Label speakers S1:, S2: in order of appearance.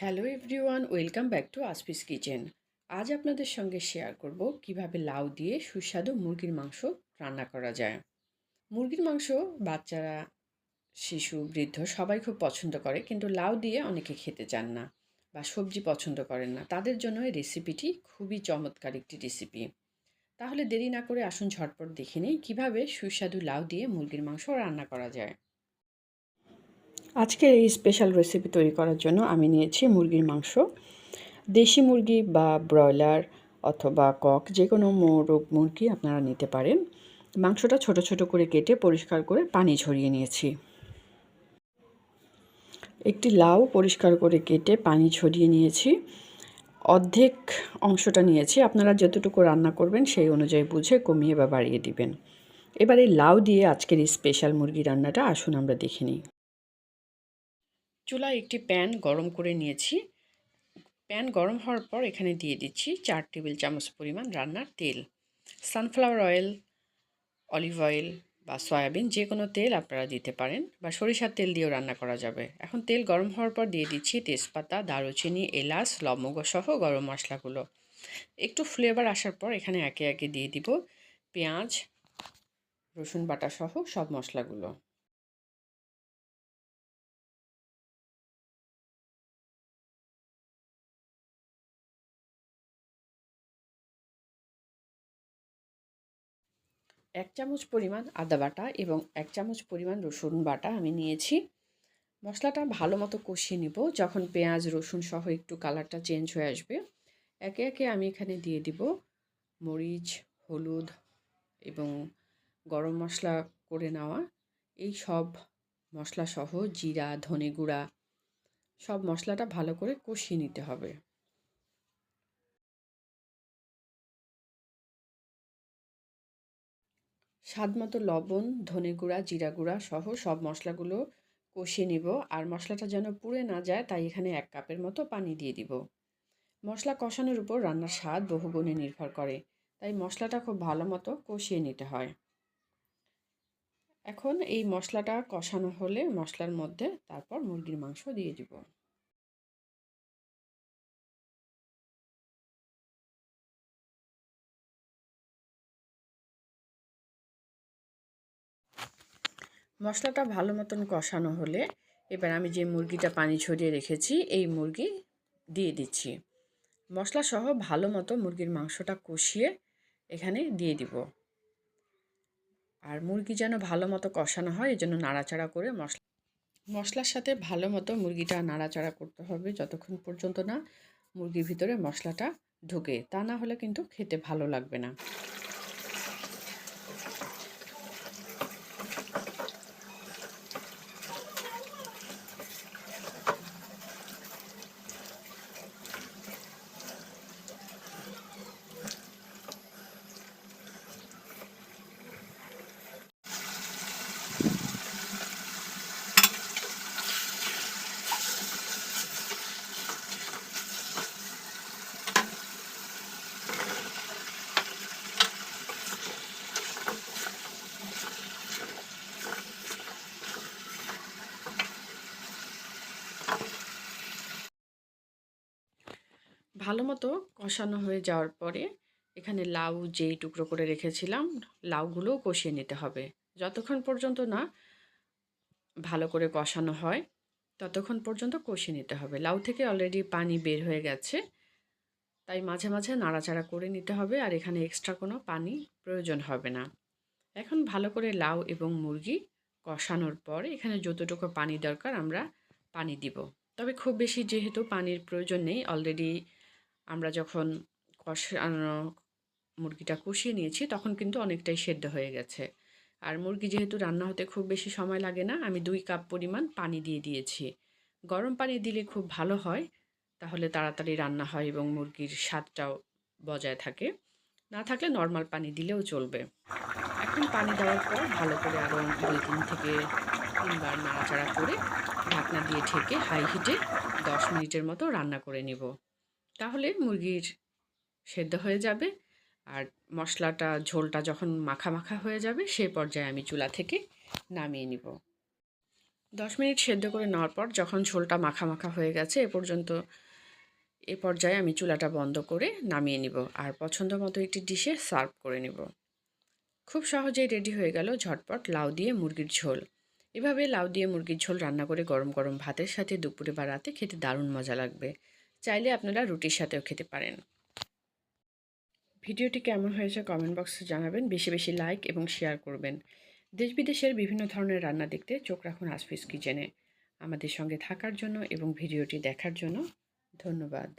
S1: Hello everyone, welcome back to Aspi's kitchen. আজ আপনাদের সঙ্গে শেয়ার করব কীভাবে লাউ দিয়ে সুস্বাদু মুরগির মাংস রান্না করা যায়। মুরগির মাংস বাচ্চারা, শিশু, বৃদ্ধ সবাই খুব পছন্দ করে, কিন্তু লাউ দিয়ে অনেকে খেতে চান না বা সবজি পছন্দ করেন না। তাদের জন্য এই রেসিপিটি খুবই চমৎকার একটি রেসিপি। তাহলে দেরি না করে আসুন ঝটপট দেখে নিই কীভাবে সুস্বাদু লাউ দিয়ে মুরগির মাংস রান্না করা যায়। আজকের এই স্পেশাল রেসিপি তৈরি করার জন্য আমি নিয়েছি মুরগির মাংস। দেশি মুরগি বা ব্রয়লার অথবা কক যে কোনো মোরগ মুরগি আপনারা নিতে পারেন। মাংসটা ছোট ছোট করে কেটে পরিষ্কার করে পানি ঝরিয়ে নিয়েছি। একটি লাউ পরিষ্কার করে কেটে পানি ছড়িয়ে নিয়েছি। অর্ধেক অংশটা নিয়েছি। আপনারা যতটুকু রান্না করবেন সেই অনুযায়ী বুঝে কমিয়ে বা বাড়িয়ে দিবেন। এবারে লাউ দিয়ে আজকের এই স্পেশাল মুরগি রান্নাটা আসুন আমরা দেখে নিই। চুলায় একটি প্যান গরম করে নিয়েছি। প্যান গরম হওয়ার পর এখানে দিয়ে দিচ্ছি চার টেবিল চামচ পরিমাণ রান্নার তেল। সানফ্লাওয়ার অয়েল, অলিভ অয়েল বা সয়াবিন যে কোনো তেল আপনারা দিতে পারেন বা সরিষার তেল দিয়েও রান্না করা যাবে। এখন তেল গরম হওয়ার পর দিয়ে দিচ্ছি তেজপাতা, দারুচিনি, এলাচ, লবঙ্গ সহ গরম মশলাগুলো। একটু ফ্লেভার আসার পর এখানে একে একে দিয়ে দিব পেঁয়াজ, রসুন বাটা সহ সব মশলাগুলো। এক চামচ পরিমাণ আদা বাটা এবং এক চামচ পরিমাণ রসুন বাটা আমি নিয়েছি। মশলাটা ভালো মতো কষিয়ে নিব। যখন পেঁয়াজ, রসুন সহ একটু কালারটা চেঞ্জ হয়ে আসবে, একে একে আমি এখানে দিয়ে দিব মরিচ, হলুদ এবং গরম মশলা করে নেওয়া। এই সব মশলা সহ জিরা, ধনে গুঁড়া সব মশলাটা ভালো করে কষিয়ে নিতে হবে। স্বাদ মতো লবণ, ধনে গুঁড়া, জিরা গুঁড়া সহ সব মশলাগুলো কষিয়ে নিব। আর মশলাটা যেন পুড়ে না যায়, তাই এখানে এক কাপের মতো পানি দিয়ে দিব। মশলা কষানোর উপর রান্নার স্বাদ বহুগুণে নির্ভর করে, তাই মশলাটা খুব ভালো মতো কষিয়ে নিতে হয়। এখন এই মশলাটা কষানো হলে মশলার মধ্যে তারপর মুরগির মাংস দিয়ে দিব। মশলাটা ভালো মতন কষানো হলে এবার আমি যে মুরগিটা পানি ছড়িয়ে রেখেছি, এই মুরগি দিয়ে দিচ্ছি। মশলা সহ ভালো মতো মুরগির মাংসটা কষিয়ে এখানে দিয়ে দিব। আর মুরগি যেন ভালো মতো কষানো হয় এই জন্য নাড়াচাড়া করে মশলা মশলার সাথে ভালো মতো মুরগিটা নাড়াচাড়া করতে হবে যতক্ষণ পর্যন্ত না মুরগির ভিতরে মশলাটা ঢুকে। তা না হলে কিন্তু খেতে ভালো লাগবে না। ভালো মতো কষানো হয়ে যাওয়ার পরে এখানে লাউ যেই টুকরো করে রেখেছিলাম, লাউগুলোও কষিয়ে নিতে হবে। যতক্ষণ পর্যন্ত না ভালো করে কষানো হয়, ততক্ষণ পর্যন্ত কষিয়ে নিতে হবে। লাউ থেকে অলরেডি পানি বের হয়ে গেছে, তাই মাঝে মাঝে নাড়াচাড়া করে নিতে হবে আর এখানে এক্সট্রা কোনো পানি প্রয়োজন হবে না। এখন ভালো করে লাউ এবং মুরগি কষানোর পর এখানে যতটুকু পানি দরকার আমরা পানি দিব। তবে খুব বেশি যেহেতু পানির প্রয়োজন নেই অলরেডি আমরা যখন কষানো মুরগিটা কষিয়ে নিয়েছি, তখন কিন্তু অনেকটাই সেদ্ধ হয়ে গেছে। আর মুরগি যেহেতু রান্না হতে খুব বেশি সময় লাগে না, আমি দুই কাপ পরিমাণ পানি দিয়ে দিয়েছি। গরম পানি দিলে খুব ভালো হয়, তাহলে তাড়াতাড়ি রান্না হয় এবং মুরগির স্বাদটাও বজায় থাকে। না থাকলে নর্মাল পানি দিলেও চলবে। এখন পানি দেওয়ার পর ভালো করে আরও দুই তিন থেকে তিনবার নাড়াচাড়া করে ঢাকনা দিয়ে ঢেকে হাই হিটে দশ মিনিটের মতো রান্না করে নিব। তাহলে মুরগির সেদ্ধ হয়ে যাবে। আর মশলাটা, ঝোলটা যখন মাখা মাখা হয়ে যাবে, সে পর্যায়ে আমি চুলা থেকে নামিয়ে নিব। দশ মিনিট সেদ্ধ করে নেওয়ার পর যখন ঝোলটা মাখা মাখা হয়ে গেছে, এ পর্যন্ত এ পর্যায়ে আমি চুলাটা বন্ধ করে নামিয়ে নিব। আর পছন্দ মতো একটি ডিশে সার্ভ করে নেব। খুব সহজেই রেডি হয়ে গেল ঝটপট লাউ দিয়ে মুরগির ঝোল। এভাবে লাউ দিয়ে মুরগির ঝোল রান্না করে গরম গরম ভাতের সাথে দুপুরে বা রাতে খেতে দারুণ মজা লাগবে। চাইলে আপনারা রুটির সাথেও খেতে পারেন। ভিডিওটি কেমন হয়েছে কমেন্ট বক্সে জানাবেন। বেশি বেশি লাইক এবং শেয়ার করবেন। দেশ বিদেশের বিভিন্ন ধরনের রান্না দেখতে চোখ রাখুন আসফিস কিচেনে। আমাদের সঙ্গে থাকার জন্য এবং ভিডিওটি দেখার জন্য ধন্যবাদ।